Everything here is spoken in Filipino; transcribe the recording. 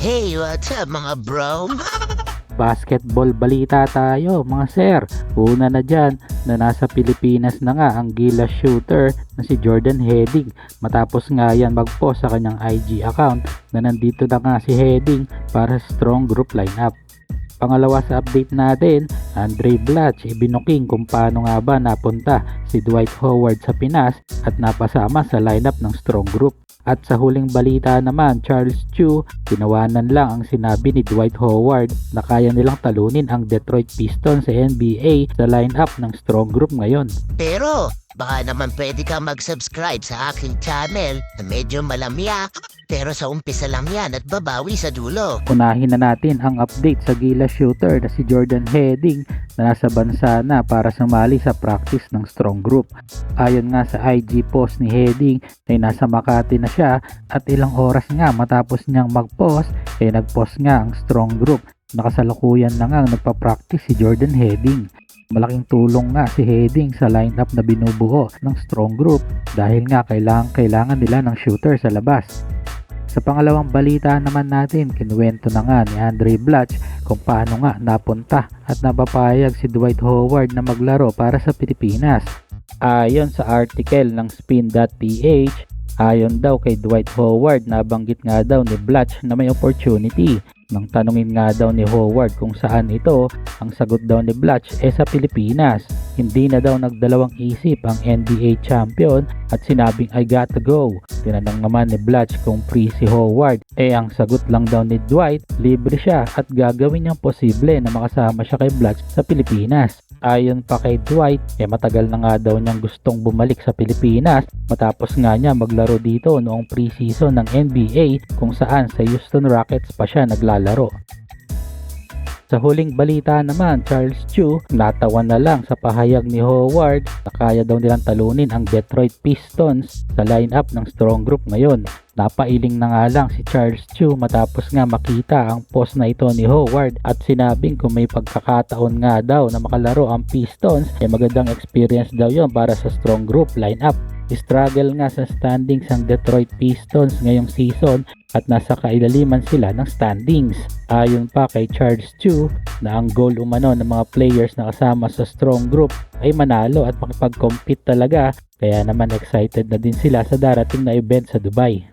Hey, what's up mga bro? Basketball balita tayo mga sir. Una na dyan na nasa Pilipinas na nga ang Gilas shooter na si Jordan Heading matapos nga yan mag-post sa kanyang IG account na nandito na nga si Heading para strong group lineup. Pangalawa sa update natin, Andre Blatch ibinuking kung paano nga ba napunta si Dwight Howard sa Pinas at napasama sa lineup ng strong group. At sa huling balita naman, Charles Chu, tinawanan lang ang sinabi ni Dwight Howard na kaya nilang talunin ang Detroit Pistons sa NBA sa lineup ng strong group ngayon. Pero, baka naman pwede ka mag-subscribe sa aking channel na medyo malamya. Pero sa umpisa lang yan at babawi sa dulo. Unahin na natin ang update sa Gila shooter na si Jordan Heading na nasa bansa na para sumali sa practice ng strong group. Ayon nga sa IG post ni Heading ay nasa Makati na siya at ilang oras nga matapos niyang mag-post ay nag-post nga ang strong group. Nakasalukuyan na nga ang nagpa-practice si Jordan Heading. Malaking tulong nga si Heading sa lineup na binubuo ng strong group dahil nga kailangan kailangan nila ng shooter sa labas. Sa pangalawang balita naman natin, kinuwento na nga ni Andre Blatch kung paano nga napunta at napapayag si Dwight Howard na maglaro para sa Pilipinas. Ayon sa article ng spin.ph, ayon daw kay Dwight Howard nabanggit nga daw ni Blatch na may opportunity. Nang tanungin nga daw ni Howard kung saan ito, ang sagot daw ni Blatch ay sa Pilipinas. Hindi na daw nagdalawang isip ang NBA champion at sinabing I gotta go. Tinanong naman ni Blatch kung free si Howard. Eh ang sagot lang daw ni Dwight, libre siya at gagawin niyang posible na makasama siya kay Blatch sa Pilipinas. Ayon pa kay Dwight, eh matagal na nga daw niyang gustong bumalik sa Pilipinas matapos nga niya maglaro dito noong preseason ng NBA kung saan sa Houston Rockets pa siya naglalaro. Sa huling balita naman, Charles Chu natawan na lang sa pahayag ni Howard na kaya daw nilang talunin ang Detroit Pistons sa lineup ng strong group ngayon. Napailing na nga lang si Charles Chu matapos nga makita ang post na ito ni Howard at sinabing kung may pagkakataon nga daw na makalaro ang Pistons ay magandang experience daw yon para sa strong group lineup. Struggle nga sa standings ang Detroit Pistons ngayong season at nasa kailaliman sila ng standings. Ayon pa kay Charles Chu na ang goal umano ng mga players na kasama sa strong group ay manalo at makipag-compete talaga kaya naman excited na din sila sa darating na event sa Dubai.